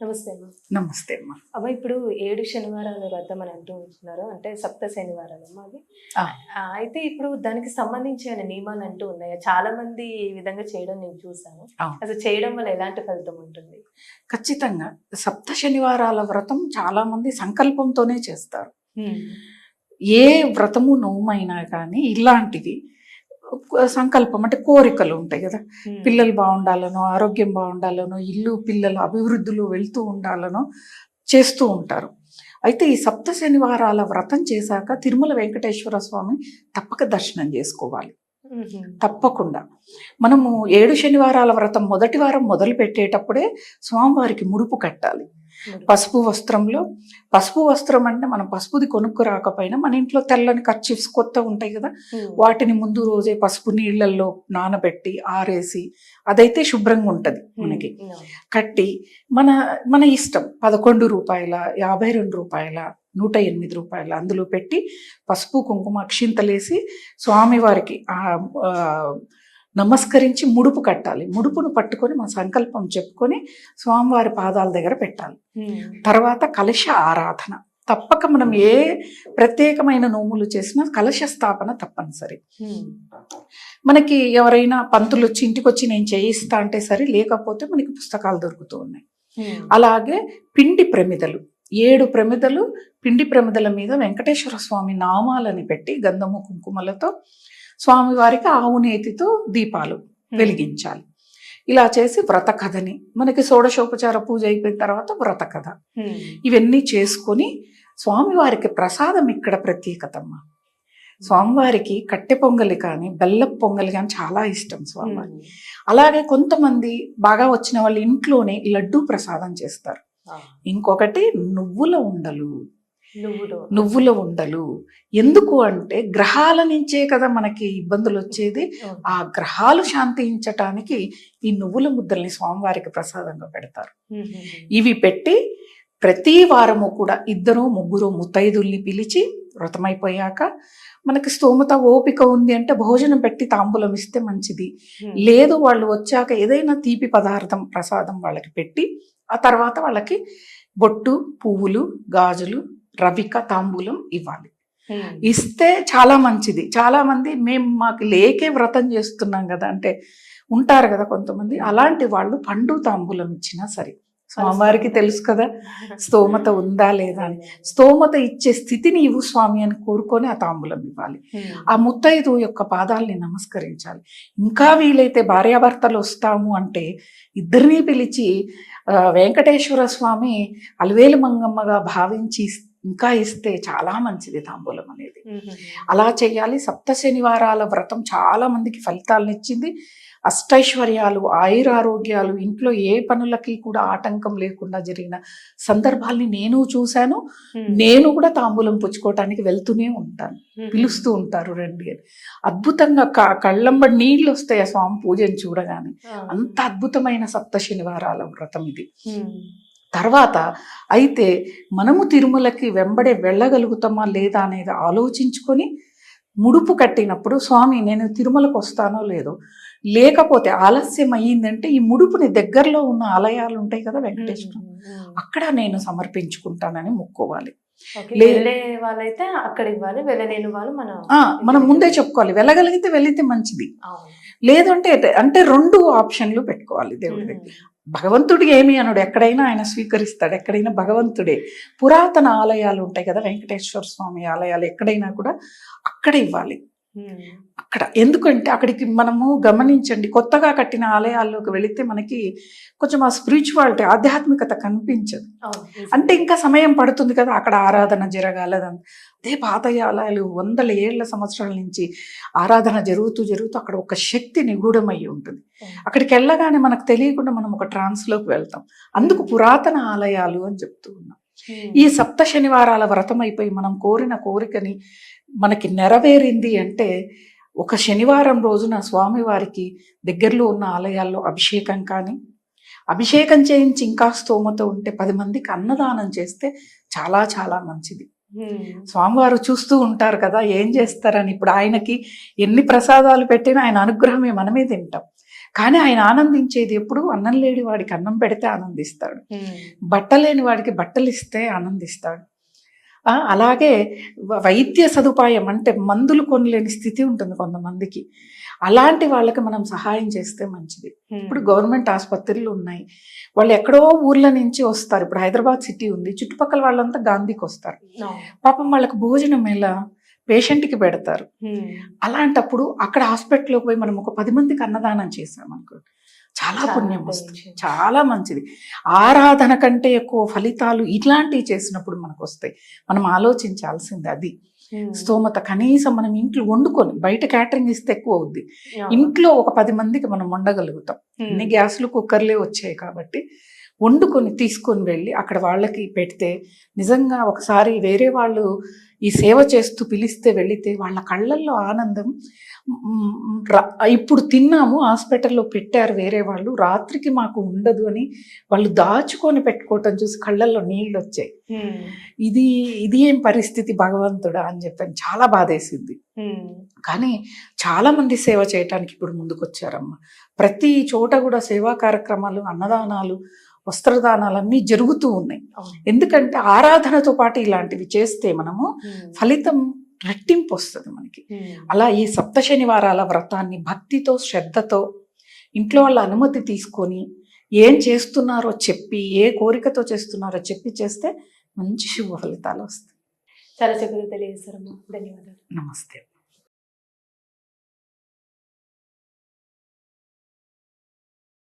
నమస్తే అమ్మ. నమస్తే అమ్మా. అమ్మ ఇప్పుడు ఏడు శనివారాల వ్రతం అని అంటూ ఉంటున్నారు. అంటే సప్త శనివారాలు అమ్మ అది అయితే ఇప్పుడు దానికి సంబంధించిన నియమాలు అంటూ ఉన్నాయి? చాలా మంది ఈ విధంగా చేయడం నేను చూసాను. అసలు చేయడం వల్ల ఎలాంటి ఫలితం ఉంటుంది? ఖచ్చితంగా సప్త శనివారాల వ్రతం చాలా మంది సంకల్పంతోనే చేస్తారు. ఏ వ్రతము నోమైనా కానీ ఇలాంటివి సంకల్పం అంటే కోరికలు ఉంటాయి కదా. పిల్లలు బాగుండాలనో ఆరోగ్యం బాగుండాలనో ఇల్లు పిల్లలు అభివృద్ధిలో వెళ్తూ ఉండాలనో చేస్తూ ఉంటారు. అయితే ఈ సప్త శనివారాల వ్రతం చేశాక తిరుమల వెంకటేశ్వర స్వామిని తప్పక దర్శనం చేసుకోవాలి. తప్పకుండా. మనము ఏడు శనివారాల వ్రతం మొదటి వారం మొదలు పెట్టేటప్పుడే స్వామివారికి ముడుపు కట్టాలి. పసుపు వస్త్రంలో పసుపు వస్త్రం అంటే మనం పసుపుది కొనుక్కు రాకపోయినా మన ఇంట్లో తెల్లని కర్చీఫ్స్ కొత్త ఉంటాయి కదా వాటిని ముందు రోజే పసుపు నీళ్ళల్లో నానబెట్టి ఆరేసి అదైతే శుభ్రంగా ఉంటది మనకి. కట్టి మన మన ఇష్టం పదకొండు రూపాయల యాభై రెండు రూపాయల నూట ఎనిమిది రూపాయల అందులో పెట్టి పసుపు కుంకుమ అక్షింతలేసి స్వామివారికి నమస్కరించి ముడుపు కట్టాలి. ముడుపును పట్టుకొని మన సంకల్పం చెప్పుకొని స్వామివారి పాదాల దగ్గర పెట్టాలి. తర్వాత కలశ ఆరాధన. తప్పక మనం ఏ ప్రత్యేకమైన నోములు చేసినా కలశ స్థాపన తప్పనిసరి. మనకి ఎవరైనా పంతులు వచ్చి ఇంటికి వచ్చి నేను చేయిస్తా అంటే సరే లేకపోతే మనకి పుస్తకాలు దొరుకుతూ ఉన్నాయి. అలాగే పిండి ప్రమిదలు. ఏడు ప్రమిదలు పిండి ప్రమిదల మీద వెంకటేశ్వర స్వామి నామాలని పెట్టి గంధము కుంకుమలతో స్వామివారికి ఆవు నేతితో దీపాలు వెలిగించాలి. ఇలా చేసి వ్రత కథని మనకి షోడశోపచార పూజ అయిపోయిన తర్వాత వ్రత కథ. ఇవన్నీ చేసుకొని స్వామివారికి ప్రసాదం ఇక్కడ ప్రత్యేకతమ్మ. స్వామివారికి కట్టె పొంగలి కానీ బెల్లపు పొంగలి కానీ చాలా ఇష్టం స్వామివారి అలాగే కొంతమంది బాగా వచ్చిన వాళ్ళు ఇంట్లోనే లడ్డూ ప్రసాదం చేస్తారు. ఇంకొకటి నువ్వుల ఉండలు. నువ్వులు. నువ్వుల ఉండలు. ఎందుకు అంటే గ్రహాల నుంచే కదా మనకి ఇబ్బందులు వచ్చేది. ఆ గ్రహాలు శాంతించటానికి ఈ నువ్వుల ముద్దల్ని స్వామివారికి ప్రసాదంగా పెడతారు. ఇవి పెట్టి ప్రతి వారము కూడా ఇద్దరు ముగ్గురు ముత్తైదుల్ని పిలిచి వ్రతమైపోయాక మనకి స్తోమత ఓపిక ఉంది అంటే భోజనం పెట్టి తాంబూలం ఇస్తే మంచిది లేదు వాళ్ళు వచ్చాక ఏదైనా తీపి పదార్థం ప్రసాదం వాళ్ళకి పెట్టి ఆ తర్వాత వాళ్ళకి బొట్టు పువ్వులు గాజులు రవిక తాంబూలం ఇవ్వాలి. ఇస్తే చాలా మంచిది. చాలా మంది మేము మాకు లేకే వ్రతం చేస్తున్నాం కదా అంటే ఉంటారు కదా కొంతమంది. అలాంటి వాళ్ళు పండు తాంబూలం ఇచ్చినా సరే. స్వామివారికి తెలుసు కదా స్తోమత ఉందా లేదా అని. స్తోమత ఇచ్చే స్థితిని ఇవ్వు స్వామి అని కోరుకొని ఆ తాంబూలం ఇవ్వాలి. ఆ ముత్తైదు యొక్క పాదాలని నమస్కరించాలి. ఇంకా వీలైతే భార్యాభర్తలు వస్తాము అంటే ఇద్దరిని పిలిచి వెంకటేశ్వర స్వామి అలవేలు మంగమ్మగా భావించి ఇంకా ఇస్తే చాలా మంచిది తాంబూలం అనేది. అలా చేయాలి. సప్త శనివారాల వ్రతం చాలా మందికి ఫలితాలను ఇచ్చింది అష్టైశ్వర్యాలు ఆయురారోగ్యాలు ఇంట్లో ఏ పనులకి కూడా ఆటంకం లేకుండా జరిగిన సందర్భాల్ని నేను చూశాను. నేను కూడా తాంబూలం పుచ్చుకోవటానికి వెళ్తూనే ఉంటాను. పిలుస్తూ ఉంటారు రండి అని. అద్భుతంగా కళ్ళంబడి నీళ్ళు వస్తాయి ఆ స్వామి పూజను చూడగానే. అంత అద్భుతమైన సప్త శనివారాల వ్రతం ఇది. తర్వాత అయితే మనము తిరుమలకి వెంబడే వెళ్ళగలుగుతామా లేదా అనేది ఆలోచించుకొని ముడుపు కట్టినప్పుడు స్వామి నేను తిరుమలకు వస్తానో లేదో? లేకపోతే ఆలస్యం అయ్యిందంటే ఈ ముడుపుని దగ్గరలో ఉన్న ఆలయాలు ఉంటాయి కదా వెంకటేశ్వర. అక్కడ నేను సమర్పించుకుంటానని మొక్కోవాలి. వాళ్ళైతే అక్కడ ఇవ్వాలి వెళ్ళలేని వాళ్ళు మనం మనం ముందే చెప్పుకోవాలి. వెళ్ళగలిగితే వెళితే మంచిది. లేదంటే అంటే రెండు ఆప్షన్లు పెట్టుకోవాలి దేవుడి దగ్గర. భగవంతుడు ఏమి అనడు? ఎక్కడైనా ఆయన స్వీకరిస్తాడు. ఎక్కడైనా భగవంతుడే. పురాతన ఆలయాలు ఉంటాయి కదా వెంకటేశ్వర స్వామి ఆలయాలు ఎక్కడైనా కూడా అక్కడ ఇవ్వాలి. అక్కడ ఎందుకంటే అక్కడికి మనము గమనించండి కొత్తగా కట్టిన ఆలయాల్లోకి వెళితే మనకి కొంచెం ఆ స్పిరిచువాలిటీ ఆధ్యాత్మికత కనిపించదు. అంటే ఇంకా సమయం పడుతుంది కదా అక్కడ ఆరాధన జరగాలదని అదే పాత ఆలయాలు వందల ఏళ్ళ సంవత్సరాల నుంచి ఆరాధన జరుగుతూ జరుగుతూ అక్కడ ఒక శక్తి నిగూఢమై ఉంటుంది. అక్కడికి వెళ్ళగానే మనకు తెలియకుండా మనం ఒక ట్రాన్స్లోకి వెళ్తాం. అందుకు పురాతన ఆలయాలు అని చెప్తూ ఉన్నాం. ఈ సప్త శనివారాల వ్రతం అయిపోయి మనం కోరిన కోరికని మనకి నెరవేరింది అంటే ఒక శనివారం రోజున స్వామివారికి దగ్గరలో ఉన్న ఆలయాల్లో అభిషేకం కానీ అభిషేకం చేయించి ఇంకా స్తోమత ఉంటే పది మందికి అన్నదానం చేస్తే చాలా చాలా మంచిది. స్వామివారు చూస్తూ ఉంటారు కదా ఏం చేస్తారని. ఇప్పుడు ఆయనకి ఎన్ని ప్రసాదాలు పెట్టినా ఆయన అనుగ్రహమే మనమే తింటాం. కానీ ఆయన ఆనందించేది ఎప్పుడు? అన్నం లేని వాడికి అన్నం పెడితే ఆనందిస్తాడు. బట్టలేని వాడికి బట్టలు ఇస్తే ఆనందిస్తాడు. ఆ, అలాగే వైద్య సదుపాయం అంటే మందులు కొనలేని స్థితి ఉంటుంది కొంతమందికి. అలాంటి వాళ్ళకి మనం సహాయం చేస్తే మంచిది. ఇప్పుడు గవర్నమెంట్ ఆసుపత్రులు ఉన్నాయి. వాళ్ళు ఎక్కడో ఊర్ల నుంచి వస్తారు. ఇప్పుడు హైదరాబాద్ సిటీ ఉంది. చుట్టుపక్కల వాళ్ళంతా గాంధీకి వస్తారు. పాపం వాళ్ళకి భోజనం ఎలా? పేషెంట్కి పెడతారు. అలాంటప్పుడు అక్కడ హాస్పిటల్కి పోయి మనం ఒక పది మందికి అన్నదానం చేసామనుకో చాలా చాలా పుణ్యం వస్తుంది. చాలా మంచిది ఆరాధన కంటే ఎక్కువ ఫలితాలు ఇట్లాంటివి చేసినప్పుడు మనకు వస్తాయి మనం ఆలోచించాల్సింది అది. స్తోమత కనీసం మనం ఇంట్లో వండుకొని బయట క్యాటరింగ్ ఇస్తే ఎక్కువ అవుద్ది. ఇంట్లో ఒక పది మందికి మనం వండగలుగుతాం. అన్ని గ్యాస్లు కుక్కర్లే వచ్చాయి కాబట్టి వండుకొని తీసుకొని వెళ్ళి అక్కడ వాళ్ళకి పెడితే నిజంగా ఒకసారి వేరే వాళ్ళు ఈ సేవ చేస్తూ పిలిస్తే వెళితే వాళ్ళ కళ్ళల్లో ఆనందం ఇప్పుడు తిన్నాము హాస్పిటల్లో పెట్టారు వేరే వాళ్ళు రాత్రికి మాకు ఉండదు అని వాళ్ళు దాచుకొని పెట్టుకోవటం చూసి కళ్ళల్లో నీళ్ళు వచ్చాయి. ఇది ఇది ఏం పరిస్థితి భగవంతుడా అని చెప్పని చాలా బాధేసింది. కానీ చాలా మంది సేవ చేయటానికి ఇప్పుడు ముందుకొచ్చారమ్మ ప్రతి చోట కూడా సేవా కార్యక్రమాలు అన్నదానాలు వస్త్రదానాలు అన్నీ జరుగుతూ ఉన్నాయి. ఎందుకంటే ఆరాధనతో పాటు ఇలాంటివి చేస్తే మనము. ఫలితం రెట్టింపు వస్తుంది మనకి. అలా ఈ సప్త శనివారాల వ్రతాన్ని భక్తితో శ్రద్ధతో ఇంట్లో వాళ్ళ అనుమతి తీసుకొని ఏం చేస్తున్నారో చెప్పి ఏ కోరికతో చేస్తున్నారో చెప్పి చేస్తే మంచి శుభ ఫలితాలు వస్తాయి చాలా చక్కగా తెలియజేస్తారమ్మా ధన్యవాదాలు నమస్తే